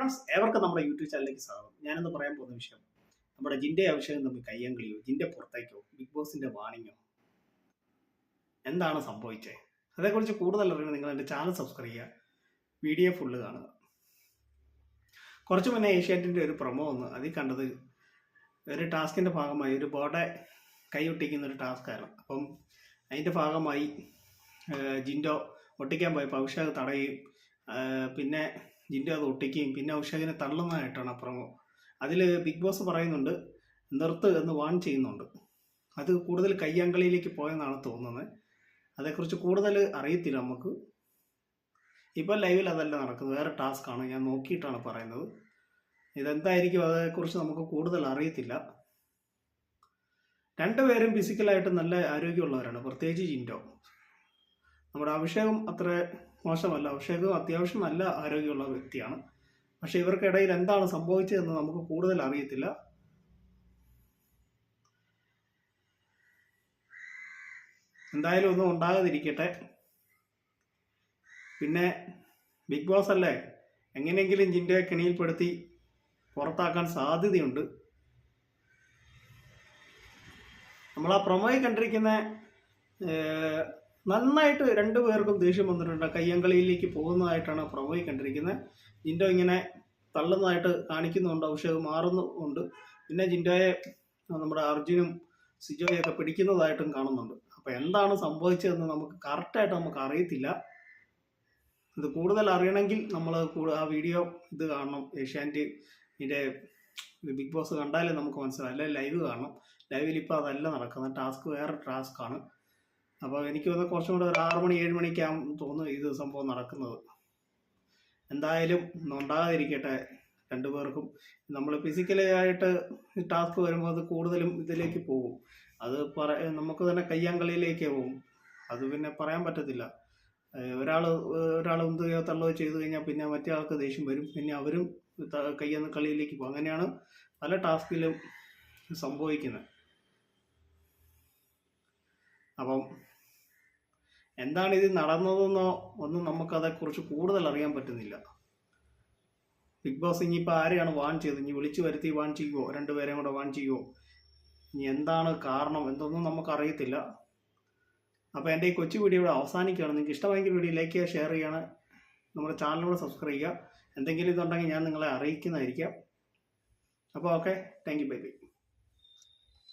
Friends ഏവർക്കും നമ്മുടെ YouTube ചാനലിലേക്ക് സ്വാഗതം. ഞാനിന്ന് പറയാൻ പോകുന്ന വിഷയം നമ്മുടെ ജിന്റെ ആവശ്യം തമ്മിൽ കയ്യങ്കളിയോ? ജിന്റെ പുറത്തേക്കോ ബിഗ് ബോസിന്റെ വാണിങ്ങോ എന്താണ് സംഭവിച്ചത് അതേക്കുറിച്ച് കൂടുതൽ അറിയണം നിങ്ങൾ എന്റെ ചാനൽ സബ്സ്ക്രൈബ് ചെയ്യുക. വീഡിയോ ഫുള്ള് കാണുക. കുറച്ച് മുന്നേ ഏഷ്യാറ്റിന്റെ ഒരു പ്രൊമോ വന്നു. അതിൽ കണ്ടത് ഒരു ടാസ്കിന്റെ ഭാഗമായി ഒരു ബോർഡെ കൈ ഒട്ടിക്കുന്ന ഒരു ടാസ്ക്കായിരുന്നു അപ്പം അതിന്റെ ഭാഗമായി ജിൻഡോ ഒട്ടിക്കാൻ പോയപ്പോൾ അഭിഷേക് തടയുകയും പിന്നെ ജിൻഡോ അത് ഒട്ടിക്കുകയും പിന്നെ അഭിഷേകിനെ തള്ളുന്നതായിട്ടാണ് പ്രൊമോ അതിൽ ബിഗ് ബോസ് പറയുന്നുണ്ട് നിർത്ത് എന്ന് വാൺ ചെയ്യുന്നുണ്ട്. അത് കൂടുതൽ കയ്യാങ്കളിയിലേക്ക് പോയെന്നാണ് തോന്നുന്നത്. അതേക്കുറിച്ച് കൂടുതൽ അറിയത്തില്ല നമുക്ക്. ഇപ്പോൾ ലൈവിൽ അതല്ല നടക്കുന്നത്. വേറെ ടാസ്ക്കാണ് ഞാൻ നോക്കിയിട്ടാണ് പറയുന്നത്. ഇതെന്തായിരിക്കും? അതേക്കുറിച്ച് നമുക്ക് കൂടുതൽ അറിയത്തില്ല. രണ്ടുപേരും ഫിസിക്കലായിട്ട് നല്ല ആരോഗ്യമുള്ളവരാണ്. പ്രത്യേകിച്ച് ജിൻഡോ. നമ്മുടെ അഭിഷേകം അത്ര മോശമല്ല. അഭിഷേകം അത്യാവശ്യം നല്ല ആരോഗ്യമുള്ള വ്യക്തിയാണ്. പക്ഷെ ഇവർക്കിടയിൽ എന്താണ് സംഭവിച്ചതെന്ന് നമുക്ക് കൂടുതൽ അറിയത്തില്ല. എന്തായാലും ഒന്നും ഉണ്ടാകാതിരിക്കട്ടെ. പിന്നെ ബിഗ് ബോസ് അല്ലേ? എങ്ങനെയെങ്കിലും ജിൻഡയെ കെണിയിൽപ്പെടുത്തി പുറത്താക്കാൻ സാധ്യതയുണ്ട്. നമ്മൾ ആ പ്രൊമോയിൽ കണ്ടിരിക്കുന്ന നന്നായിട്ട് രണ്ടു പേർക്കും ദേഷ്യം വന്നിട്ടുണ്ട്. കയ്യങ്കളിയിലേക്ക് പോകുന്നതായിട്ടാണ് പ്രൊമോയിൽ കണ്ടിരിക്കുന്നത്. ജിൻഡോ ഇങ്ങനെ തള്ളുന്നതായിട്ട് കാണിക്കുന്നുണ്ട്. ഔഷധം മാറുന്നുണ്ട്. പിന്നെ ജിൻഡോയെ നമ്മുടെ അർജുനും സിജോയൊക്കെ പിടിക്കുന്നതായിട്ടും കാണുന്നുണ്ട്. അപ്പോൾ എന്താണ് സംഭവിച്ചതെന്ന് നമുക്ക് കറക്റ്റായിട്ട് നമുക്ക് അറിയത്തില്ല. ഇത് കൂടുതൽ അറിയണമെങ്കിൽ നമ്മൾ ആ വീഡിയോ ഇത് കാണണം. ഏഷ്യാനെറ്റ് ഇതിന്റെ ബിഗ് ബോസ് കണ്ടാലേ നമുക്ക് മനസ്സിലാവും. അല്ലെങ്കിൽ ലൈവ് കാണണം. ലൈവിൽ ഇപ്പോൾ അതല്ല നടക്കുന്നത്. ടാസ്ക് വേറെ ടാസ്ക്കാണ് അപ്പോൾ എനിക്ക് തോന്നുന്നു കുറച്ചും കൂടെ ഒരു ആറ് മണി ഏഴ് മണിക്ക് ആകും തോന്നുന്നു ഇത് സംഭവം നടക്കുന്നത്. എന്തായാലും ഉണ്ടാകാതിരിക്കട്ടെ രണ്ടുപേർക്കും നമ്മൾ ഫിസിക്കലി ആയിട്ട് ടാസ്ക് വരുമ്പോൾ അത് കൂടുതലും ഇതിലേക്ക് പോകും. അത് പറ നമുക്ക് തന്നെ കയ്യാങ്കളിയിലേക്ക് പോകും. അത് പിന്നെ പറയാൻ പറ്റത്തില്ല. ഒരാൾ ഒരാൾ എന്തുകയോ തള്ളുകയോ ചെയ്തു കഴിഞ്ഞാൽ പിന്നെ മറ്റേ ആൾക്ക് ദേഷ്യം വരും. പിന്നെ അവരും കയ്യെന്ന് കളിയിലേക്ക് പോകും. അങ്ങനെയാണ് പല ടാസ്കിലും സംഭവിക്കുന്നത്. അപ്പം എന്താണ് ഇത് നടന്നതെന്നോ ഒന്നും നമുക്കതേക്കുറിച്ച് കൂടുതൽ അറിയാൻ പറ്റുന്നില്ല. ബിഗ് ബോസ് ഇനിയിപ്പോൾ ആരെയാണ് വാൺ ചെയ്തത്? ഇനി വിളിച്ചു വരുത്തി വാൺ ചെയ്യുമോ രണ്ടുപേരെയും കൂടെ വാൺ ചെയ്യുമോ ഇനി എന്താണ് കാരണം എന്തൊന്നും നമുക്കറിയത്തില്ല. അപ്പോൾ എന്റെ ഈ കൊച്ചു വീഡിയോ ഇവിടെ അവസാനിക്കുകയാണ്. നിങ്ങൾക്ക് ഇഷ്ടമായെങ്കിൽ വീഡിയോ ലൈക്ക് ചെയ്യുക ഷെയർ ചെയ്യുകയാണ്. നമ്മുടെ ചാനലിലൂടെ സബ്സ്ക്രൈബ് ചെയ്യുക. എന്തെങ്കിലും ഇതുണ്ടെങ്കിൽ ഞാൻ നിങ്ങളെ അറിയിക്കുന്നതായിരിക്കാം. അപ്പോൾ okay thank you bye bye